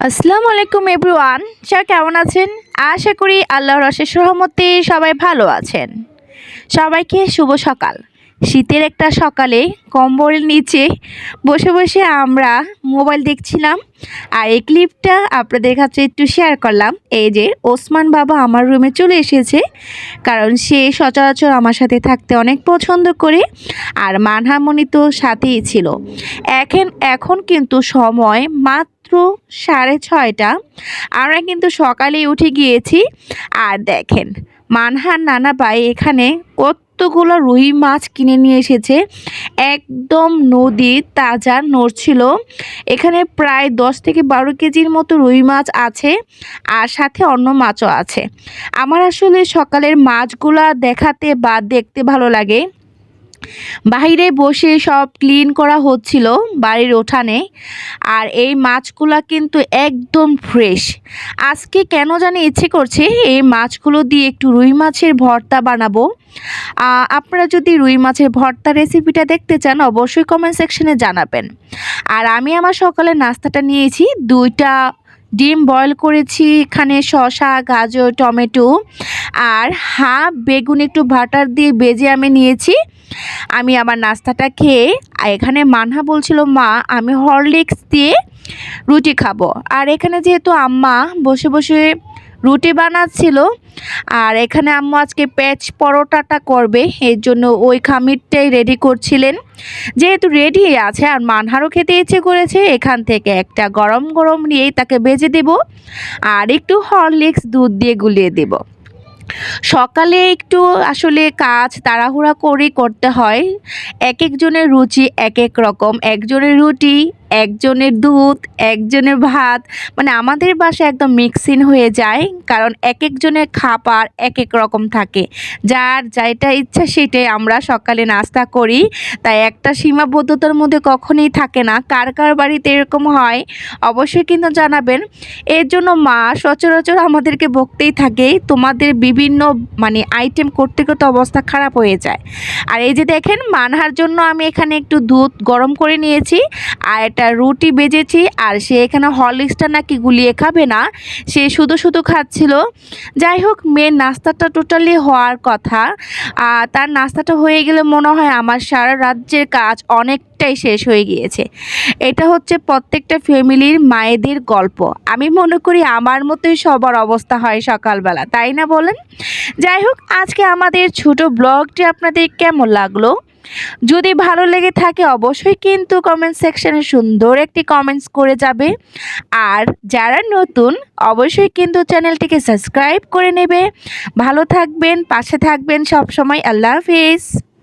আসসালামু আলাইকুম everyone sir কেমন আছেন? আশা করি আল্লাহর অশেষ রহমতে সবাই ভালো আছেন। সবাইকে শুভ সকাল। শীতের একটা সকালে কম্বলের নিচে বসে বসে আমরা মোবাইল দেখছিলাম আর এই ক্লিপটা আপনাদের কাছে একটু শেয়ার করলাম। এই যে ওসমান বাবা আমার রুমে চলে এসেছে, কারণ সে সচরাচর আমার সাথে থাকতে অনেক পছন্দ করে আর মানহামণি তো সাথেই ছিল। এখন এখন কিন্তু সময় মাত্র সাড়ে ছয়টা। আমরা কিন্তু সকালেই উঠে গিয়েছি। আর দেখেন মানহার নানা পায়ে এখানে কতগুলো রুই মাছ কিনে নিয়ে এসেছে। একদম নদী তাজা নড়ছিল। এখানে প্রায় দশ থেকে বারো কেজির মতো রুই মাছ আছে আর সাথে অন্য মাছও আছে। আমার আসলে সকালের মাছগুলা দেখাতে বা দেখতে ভালো লাগে। বাইরে বসে সব ক্লিন করা হচ্ছিল বাড়ির উঠানে। আর এই মাছগুলা কিন্তু একদম ফ্রেশ আজকে কেন জানি ইচ্ছে করছে এই মাছগুলো দিয়ে একটু রুই মাছের ভর্তা বানাবো। আপনারা যদি রুই মাছের ভর্তা রেসিপিটা দেখতে চান, অবশ্যই কমেন্ট সেকশনে জানাবেন। আর আমি আমার সকালে নাস্তাটা নিয়েছি, দুইটা ডিম বয়েল করেছি, এখানে শসা, গাজর, টমেটো। আর হাফ বেগুন একটু বাটার দিয়ে বেজে আমি নিয়েছি। আমি আমার নাস্তাটা খেয়ে এখানে মানহা বলছিল, মা, আমি হরলিক্স দিয়ে রুটি খাব। আর এখানে যেহেতু আম্মা বসে বসে রুটি বানাচ্ছিল, আর এখানে আম্মু আজকে প্যাচ পরোটাটা করবে, এর জন্য ওই খামিরটাই রেডি করছিলেন। যেহেতু রেডি আছে, আর মানহারও খেতে ইচ্ছে করেছে, এখান থেকে একটা গরম গরম নিয়েই তাকে বেজে দেব, আর একটু হরলিক্স দুধ দিয়ে গুলিয়ে দেব। সকালে একটু আসলে কাজ তাড়াহুড়া করেই করতে হয়। এক একজনের রুচি এক এক রকম। একজনের রুটি একজনের দুধ, একজনের ভাত মানে আমাদের বাসায় একদম মিক্সিং হয়ে যায়, কারণ এক একজনের খাবার এক এক রকম থাকে। যার যেটা ইচ্ছা সেটাই আমরা সকালে নাস্তা করি। তাই একটা সীমাবদ্ধতার মধ্যে কখনোই থাকে না। কার কার বাড়িতে এরকম হয়, অবশ্যই কিন্তু জানাবেন। এর জন্য মা সচরাচর আমাদেরকে বকতেই থাকে, তোমাদের বিভিন্ন মানে আইটেম করতে করতে অবস্থা খারাপ হয়ে যায়। আর এই যে দেখেন, মানহার জন্য আমি এখানে একটু দুধ গরম করে নিয়েছি। আর একটা রুটি বেজেছি আর সে এখানে হরলিক্সটা নাকি গুলিয়ে খাবে না, সে শুধু শুধু খাচ্ছিল। যাই হোক, মেয়ের নাস্তাটা টোটালি হওয়ার কথা। আর তার নাস্তাটা হয়ে গেলে মনে হয় আমার সারা রাজ্যের কাজ অনেকটাই শেষ হয়ে গিয়েছে। এটা হচ্ছে প্রত্যেকটা ফ্যামিলির মায়েদের গল্প। আমি মনে করি আমার মতোই সবার অবস্থা হয় সকালবেলা, তাই না বলেন? যাই হোক, আজকে আমাদের ছোট ব্লগটি আপনাদের কেমন লাগল? যদি ভালো লেগে থাকে অবশ্যই কিন্তু কমেন্ট সেকশানে সুন্দর একটি কমেন্টস করে যাবে। আর যারা নতুন, অবশ্যই কিন্তু চ্যানেলটিকে সাবস্ক্রাইব করে নেবে। ভালো থাকবেন, পাশে থাকবেন সব সময় আল্লাহ হাফিজ।